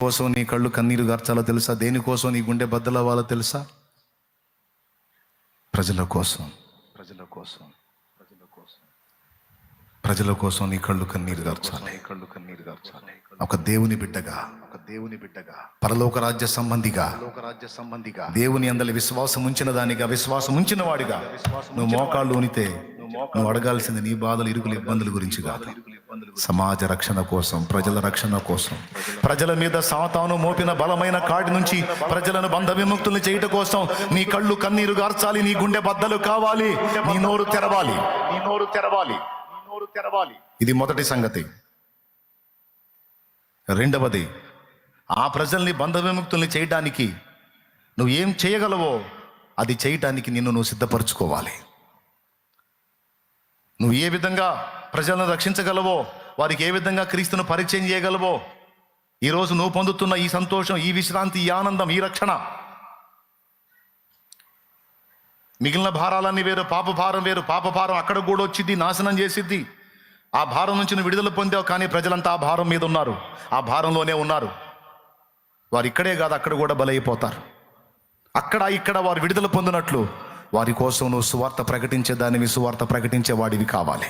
కోసం నీ కళ్ళు కన్నీరు గార్చాలో తెలుసా? దేనికోసం నీ గుండె బద్దలవ్వాలో తెలుసా? ప్రజల కోసం. ప్రజల కోసం. ప్రజల కోసం. ప్రజల కోసం నీ కళ్ళు కన్నీరు గార్చాలి. కళ్ళు కన్నీరు గార్చాలి. ఒక దేవుని బిడ్డగా. ఒక దేవుని బిడ్డగా. పరలోక రాజ్య సంబంధిగా. పరలోక రాజ్య సంబంధిగా. దేవుని అందలి విశ్వాసం ఉంచిన దానిగా విశ్వాసం ఉంచిన వాడిగా. నువ్వు మోకాళ్ళు ఉనితే నువ్వు అడగాల్సింది నీ బాధలు ఇరుకులు ఇబ్బందుల గురించి కాదు. సమాజ రక్షణ కోసం ప్రజల రక్షణ కోసం. ప్రజల మీద సాతాను మోపిన బలమైన కాడి నుంచి ప్రజలను బంధ విముక్తుల్ని చేయటం కోసం నీ కళ్ళు కన్నీరు గార్చాలి నీ గుండె బద్దలు కావాలి నీ నోరు తెరవాలి నీ నోరు తెరవాలి నీ నోరు తెరవాలి. ఇది మొదటి సంగతి. రెండవది ఆ ప్రజల్ని బంధ విముక్తుల్ని చేయడానికి నువ్వు ఏం చేయగలవో అది చేయటానికి నిన్ను నువ్వు సిద్ధపరచుకోవాలి. నువ్వు ఏ విధంగా ప్రజలను రక్షించగలవో? వారికి ఏ విధంగా క్రీస్తును పరిచయం చేయగలవో? ఈరోజు నువ్వు పొందుతున్న ఈ సంతోషం ఈ విశ్రాంతి ఈ ఆనందం ఈ రక్షణ. మిగిలిన భారాలన్నీ వేరు పాప భారం వేరు పాప భారం అక్కడ కూడా వచ్చింది నాశనం చేసిద్ది. ఆ భారం నుంచి నువ్వు విడుదల పొందావు కానీ ప్రజలంతా ఆ భారం మీద ఉన్నారు. ఆ భారంలోనే ఉన్నారు. వారు ఇక్కడే కాదు అక్కడ కూడా బలైపోతారు. అక్కడ ఇక్కడ వారు విడుదల పొందినట్లు వారి కోసం నువ్వు సువార్త ప్రకటించే దానివి సువార్త ప్రకటించే వాడివి కావాలి.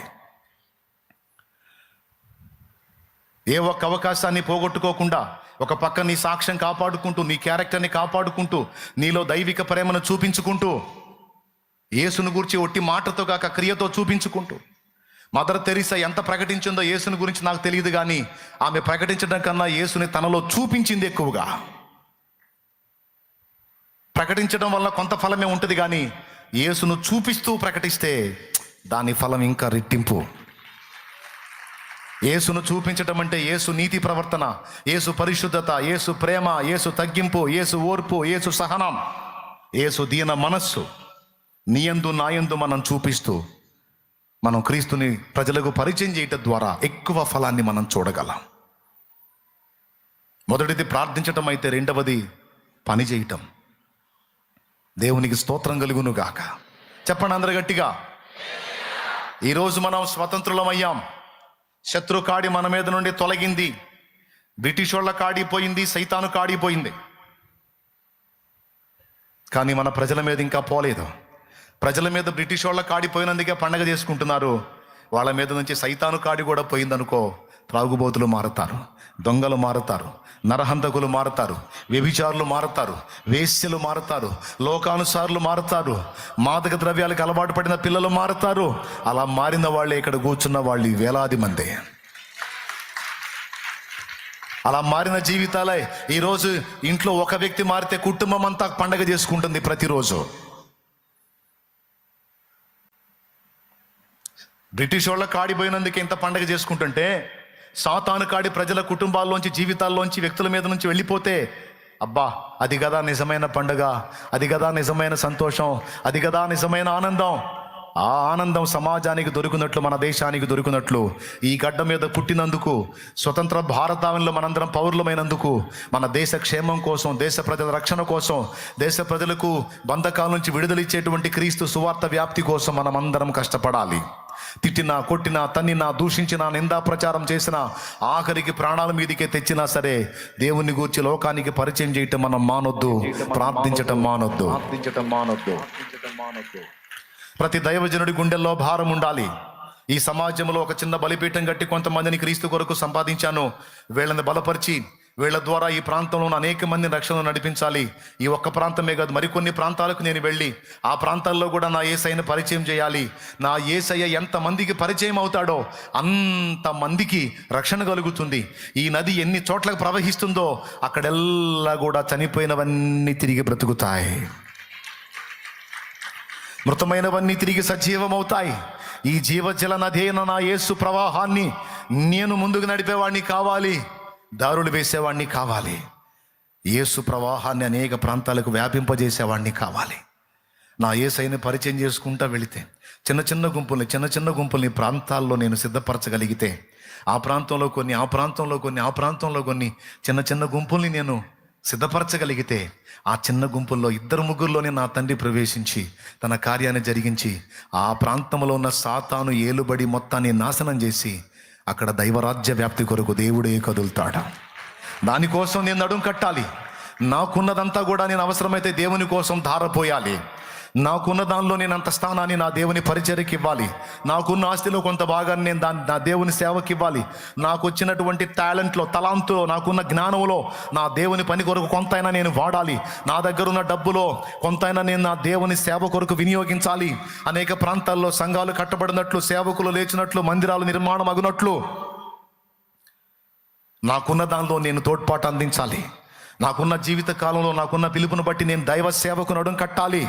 ఏ ఒక్క అవకాశాన్ని పోగొట్టుకోకుండా ఒక పక్క నీ సాక్ష్యం కాపాడుకుంటూ నీ క్యారెక్టర్ని కాపాడుకుంటూ నీలో దైవిక ప్రేమను చూపించుకుంటూ యేసును గురించి ఒట్టి మాటతో కాక క్రియతో చూపించుకుంటూ మదర్ తెరీసా ఎంత ప్రకటించిందో యేసుని గురించి నాకు తెలియదు కానీ ఆమె ప్రకటించడం కన్నా యేసుని తనలో చూపించింది ఎక్కువగా. ప్రకటించడం వల్ల కొంత ఫలమే ఉంటుంది కానీ యేసును చూపిస్తూ ప్రకటిస్తే దాని ఫలం ఇంకా రెట్టింపు. యేసును చూపించటం అంటే యేసు నీతి ప్రవర్తన యేసు పరిశుద్ధత యేసు ప్రేమ యేసు తగ్గింపు యేసు ఓర్పు యేసు సహనం యేసు దీన మనస్సు. నీయందు నాయందు మనం చూపిస్తూ మనం క్రీస్తుని ప్రజలకు పరిచయం చేయటం ద్వారా ఎక్కువ ఫలాన్ని మనం చూడగలం. మొదటిది ప్రార్థించటం అయితే రెండవది పని చేయటం. దేవునికి స్తోత్రం కలుగునుగాక. చెప్పండి అందరు గట్టిగా. ఈరోజు మనం స్వతంత్రులమయ్యాం. శత్రు కాడి మన మీద నుండి తొలగింది. బ్రిటిష్ వాళ్ళ కాడిపోయింది సైతాను కాడిపోయింది కానీ మన ప్రజల మీద ఇంకా పోలేదు. ప్రజల మీద బ్రిటిష్ వాళ్ళ కాడిపోయినందుకే పండగ చేసుకుంటున్నారు. వాళ్ళ మీద నుంచి సైతాను కాడి కూడా పోయిందనుకో త్రాగుబోతులు మారతారు దొంగలు మారతారు నరహంతకులు మారతారు వ్యభిచారులు మారతారు వేశ్యలు మారతారు లోకానుసారులు మారతారు మాదక ద్రవ్యాలకు అలవాటు పడిన పిల్లలు మారతారు. అలా మారిన వాళ్ళే ఇక్కడ కూర్చున్న వాళ్ళు ఈ వేలాది మంది. అలా మారిన జీవితాలే ఈరోజు ఇంట్లో ఒక వ్యక్తి మారితే కుటుంబం అంతా పండగ చేసుకుంటుంది ప్రతిరోజు. బ్రిటిష్ వాళ్ళ కాడిపోయినందుకు ఇంత పండగ చేసుకుంటుంటే సాతాను కాడి ప్రజల కుటుంబాల్లోంచి జీవితాల్లోంచి వ్యక్తుల మీద నుంచి వెళ్ళిపోతే అబ్బా అది కదా నిజమైన పండుగ అది కదా నిజమైన సంతోషం అది కదా నిజమైన ఆనందం. ఆ ఆనందం సమాజానికి దొరికినట్లు మన దేశానికి దొరికినట్లు ఈ గడ్డ మీద పుట్టినందుకు స్వతంత్ర భారతావనిలో మనందరం పౌరులమైనందుకు మన దేశ క్షేమం కోసం దేశ ప్రజల రక్షణ కోసం దేశ ప్రజలకు బంధకాల నుంచి విడుదలిచ్చేటువంటి క్రీస్తు సువార్త వ్యాప్తి కోసం మనం అందరం కష్టపడాలి. తిట్టినా కొట్టినా తన్నినా దూషించినా నిందా ప్రచారం చేసినా ఆఖరికి ప్రాణాల మీదకే తెచ్చినా సరే దేవుని గూర్చి లోకానికి పరిచయం చేయటం మనం మానొద్దు ప్రార్థించటం మానొద్దు. ప్రార్థించటం మానొద్దు. ప్రతి దైవజనుడి గుండెల్లో భారం ఉండాలి. ఈ సమాజంలో ఒక చిన్న బలిపీఠం కట్టి కొంతమందిని క్రీస్తు కొరకు సంపాదించాను. వీళ్ళని బలపరిచి వీళ్ళ ద్వారా ఈ ప్రాంతంలో ఉన్న అనేక మంది రక్షణ నడిపించాలి. ఈ ఒక్క ప్రాంతమే కాదు మరికొన్ని ప్రాంతాలకు నేను వెళ్ళి ఆ ప్రాంతాల్లో కూడా నా ఏసయ్యను పరిచయం చేయాలి. నా ఏసయ్య ఎంతమందికి పరిచయం అవుతాడో అంత మందికి రక్షణ కలుగుతుంది. ఈ నది ఎన్ని చోట్లకు ప్రవహిస్తుందో అక్కడెల్లా కూడా చనిపోయినవన్నీ తిరిగి బ్రతుకుతాయి. మృతమైనవన్నీ తిరిగి సజీవమవుతాయి. ఈ జీవజల నదేన నా యేసు ప్రవాహాన్ని నేను ముందుకు నడిపేవాడిని కావాలి. దారులు వేసేవాడిని కావాలి. యేసు ప్రవాహాన్ని అనేక ప్రాంతాలకు వ్యాపింపజేసేవాడిని కావాలి. నా ఏసైని పరిచయం చేసుకుంటా వెళితే చిన్న చిన్న గుంపుల్ని చిన్న చిన్న గుంపుల్ని ప్రాంతాల్లో నేను సిద్ధపరచగలిగితే ఆ ప్రాంతంలో కొన్ని ఆ ప్రాంతంలో కొన్ని ఆ ప్రాంతంలో కొన్ని చిన్న చిన్న గుంపుల్ని నేను సిద్ధపరచగలిగితే ఆ చిన్న గుంపుల్లో ఇద్దరు ముగ్గురులోనే నా తండ్రి ప్రవేశించి తన కార్యాన్ని జరిగించి ఆ ప్రాంతంలో ఉన్న సాతాను ఏలుబడి మొత్తాన్ని నాశనం చేసి అక్కడ దైవరాజ్య వ్యాప్తి కొరకు దేవుడే కదులుతాడు? దానికోసం నేను నడుం కట్టాలి. నాకున్నదంతా కూడా నేను అవసరమైతే దేవుని కోసం ధారపోయాలి. నాకున్న దానిలో నేను అంత స్థానాన్ని నా దేవుని పరిచర్యకి ఇవ్వాలి. నాకున్న ఆస్తిలో కొంత భాగాన్ని నేను దాన్ని నా దేవుని సేవకి ఇవ్వాలి. నాకు వచ్చినటువంటి టాలెంట్లో తలాంతులో నాకున్న జ్ఞానంలో నా దేవుని పని కొరకు కొంతైనా నేను వాడాలి. నా దగ్గర ఉన్న డబ్బులో కొంతైనా నేను నా దేవుని సేవ కొరకు వినియోగించాలి. అనేక ప్రాంతాల్లో సంఘాలు కట్టబడినట్లు సేవకులు లేచినట్లు మందిరాలు నిర్మాణం అగునట్లు నాకున్న దానిలో నేను తోడ్పాటు అందించాలి. నాకున్న జీవిత కాలంలో నాకున్న పిలుపును బట్టి నేను దైవ సేవకు నడుం కట్టాలి.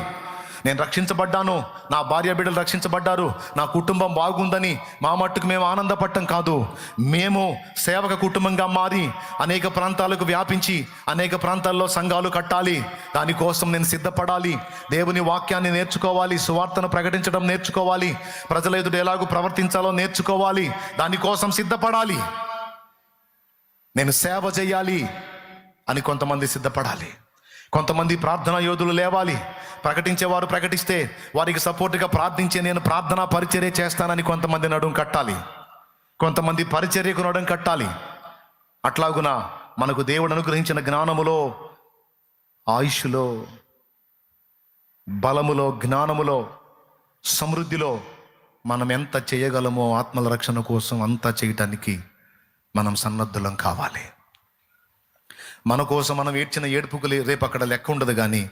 నేను రక్షించబడ్డాను. నా భార్య బిడ్డలు రక్షించబడ్డారు. నా కుటుంబం బాగుందని మా మట్టుకు మేము ఆనందపడటం కాదు. మేము సేవక కుటుంబంగా మారి అనేక ప్రాంతాలకు వ్యాపించి అనేక ప్రాంతాల్లో సంఘాలు కట్టాలి. దానికోసం నేను సిద్ధపడాలి. దేవుని వాక్యాన్ని నేర్చుకోవాలి. సువార్తను ప్రకటించడం నేర్చుకోవాలి. ప్రజల ఎదుట ఎలాగూ ప్రవర్తించాలో నేర్చుకోవాలి. దానికోసం సిద్ధపడాలి. నేను సేవ చేయాలి అని కొంతమంది సిద్ధపడాలి. కొంతమంది ప్రార్థనా యోధులు లేవాలి. ప్రకటించేవారు ప్రకటిస్తే వారికి సపోర్ట్గా ప్రార్థించే నేను ప్రార్థనా పరిచర్య చేస్తానని కొంతమంది నడుం కట్టాలి. కొంతమంది పరిచర్యకు నడుం కట్టాలి. అట్లాగున మనకు దేవుడు అనుగ్రహించిన జ్ఞానములో ఆయుష్లో బలములో జ్ఞానములో సమృద్ధిలో మనం ఎంత చేయగలమో ఆత్మల రక్షణ కోసం అంతా చేయటానికి మనం సన్నద్ధులం కావాలి. మన కోసం మనం ఏడ్చిన ఏడుపుకు రేపు అక్కడ లెక్క ఉండదు కానీ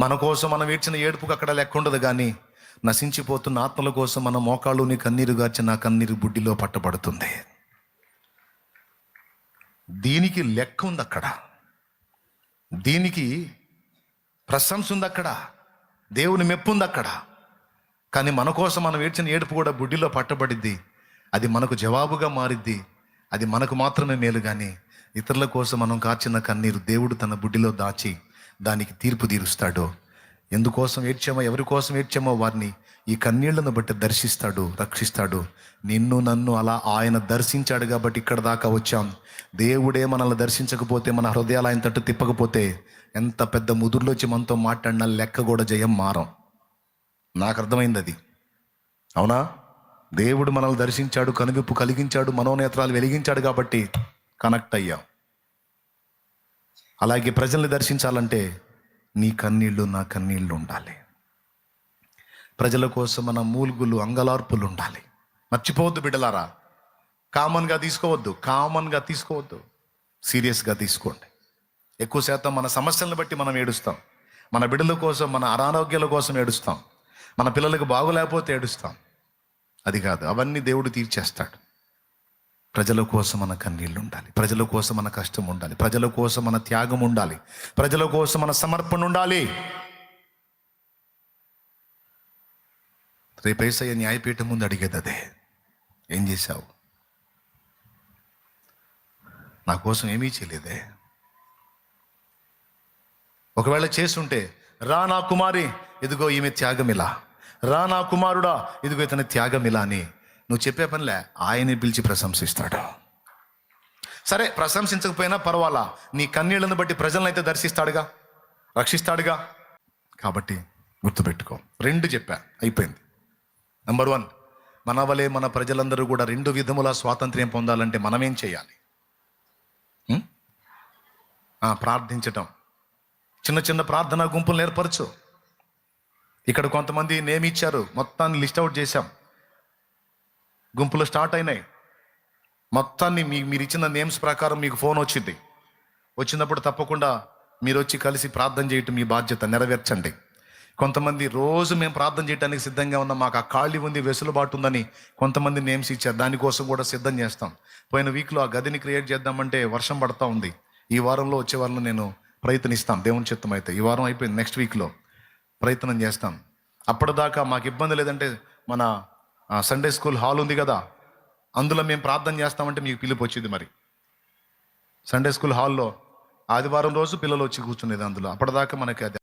మన కోసం మనం ఏడ్చిన ఏడుపుకు అక్కడ లెక్క ఉండదు కానీ నశించిపోతున్న ఆత్మల కోసం మన మోకాళ్ళుని కన్నీరు గార్చి నా కన్నీరు బుడ్డిలో పట్టబడుతుంది. దీనికి లెక్క ఉంది అక్కడ. దీనికి ప్రశంస ఉంది అక్కడ. దేవుని మెప్పు ఉంది అక్కడ. కానీ మన కోసం మనం ఏడ్చిన ఏడుపు కూడా బుడ్డిలో పట్టబడిద్ది. అది మనకు జవాబుగా మారిద్ది. అది మనకు మాత్రమే మేలు కానీ ఇతరుల కోసం మనం కార్చిన కన్నీరు దేవుడు తన బుడ్డిలో దాచి దానికి తీర్పు తీరుస్తాడు. ఎందుకోసం ఏడ్చామో ఎవరి కోసం ఏడ్చామో వారిని ఈ కన్నీళ్ళను బట్టి దర్శిస్తాడు రక్షిస్తాడు. నిన్ను నన్ను అలా ఆయన దర్శించాడు కాబట్టి ఇక్కడ దాకా వచ్చాం. దేవుడే మనల్ని దర్శించకపోతే మన హృదయాలు ఆయన తట్టు తిప్పకపోతే ఎంత పెద్ద ముదురులోచి మనతో మాట్లాడినా లెక్క కూడా జయం మారం. నాకు అర్థమైంది అది. అవునా? దేవుడు మనల్ని దర్శించాడు కనువిప్పు కలిగించాడు మనోనేత్రాలు వెలిగించాడు కాబట్టి కనెక్ట్ అయ్యాం అలాగే ప్రజల్ని దర్శించాలంటే నీ కన్నీళ్ళు నా కన్నీళ్ళు ఉండాలి. ప్రజల కోసం మన మూల్గులు అంగలార్పులు ఉండాలి మర్చిపోవద్దు బిడ్డలారా. కామన్గా తీసుకోవద్దు కామన్గా తీసుకోవద్దు. సీరియస్గా తీసుకోండి. ఎక్కువ శాతం మన సమస్యలను బట్టి మనం ఏడుస్తాం. మన బిడ్డల కోసం మన అనారోగ్యాల కోసం ఏడుస్తాం. మన పిల్లలకు బాగోలేకపోతే ఏడుస్తాం. అది కాదు అవన్నీ దేవుడు తీర్చేస్తాడు. ప్రజల కోసం మన కన్నీళ్ళు ఉండాలి. ప్రజల కోసం మన కష్టం ఉండాలి. ప్రజల కోసం మన త్యాగం ఉండాలి. ప్రజల కోసం మన సమర్పణ ఉండాలి. రేపేసయ్య న్యాయపీఠం ముందు అడిగేది అదే. ఏం చేశావు? నా కోసం ఏమీ చేయలేదే. ఒకవేళ చేసుంటే రా నా కుమారి ఇదిగో ఈమె త్యాగం ఇలా. రా నా కుమారుడా ఇదిగో ఇతని త్యాగం ఇలా అని నువ్వు చెప్పే పనిలే. ఆయన్ని పిలిచి ప్రశంసిస్తాడు. సరే ప్రశంసించకపోయినా పర్వాలా. నీ కన్నీళ్ళను బట్టి ప్రజలను అయితే దర్శిస్తాడుగా రక్షిస్తాడుగా. కాబట్టి గుర్తుపెట్టుకో. రెండు చెప్పా. అయిపోయింది. నెంబర్ వన్ మన వలె మన ప్రజలందరూ కూడా రెండు విధముల స్వాతంత్ర్యం పొందాలంటే మనమేం చేయాలి? ప్రార్థించటం. చిన్న చిన్న ప్రార్థనా గుంపులు ఏర్పరచు. ఇక్కడ కొంతమంది నేమ్ ఇచ్చారు. మొత్తాన్ని లిస్ట్ అవుట్ చేశాం. గుంపులు స్టార్ట్ అయినాయి. మొత్తాన్ని మీ మీరు ఇచ్చిన నేమ్స్ ప్రకారం మీకు ఫోన్ వచ్చింది. వచ్చినప్పుడు తప్పకుండా మీరు వచ్చి కలిసి ప్రార్థన చేయటం మీ బాధ్యత నెరవేర్చండి. కొంతమంది రోజు మేము ప్రార్థన చేయడానికి సిద్ధంగా ఉన్నాం మాకు ఆ ఖాళీ ఉంది వెసులుబాటు ఉందని కొంతమంది నేమ్స్ ఇచ్చారు. దానికోసం కూడా సిద్ధం చేస్తాం. పోయిన వీక్లో ఆ గదిని క్రియేట్ చేద్దామంటే వర్షం పడతా ఉంది. ఈ వారంలో వచ్చే వారంలో నేను ప్రయత్నిస్తాం. దేవుని చిత్తం అయితే ఈ వారం అయిపోయింది నెక్స్ట్ వీక్లో ప్రయత్నం చేస్తాం. అప్పటిదాకా మాకు ఇబ్బంది లేదంటే మన సండే స్కూల్ హాల్ ఉంది కదా అందులో మేము ప్రార్థన చేస్తామంటే మీకు పిలుపు వచ్చింది మరి. సండే స్కూల్ హాల్లో ఆదివారం రోజు పిల్లలు వచ్చి కూర్చునేది అందులో. అప్పటిదాకా మనకి అది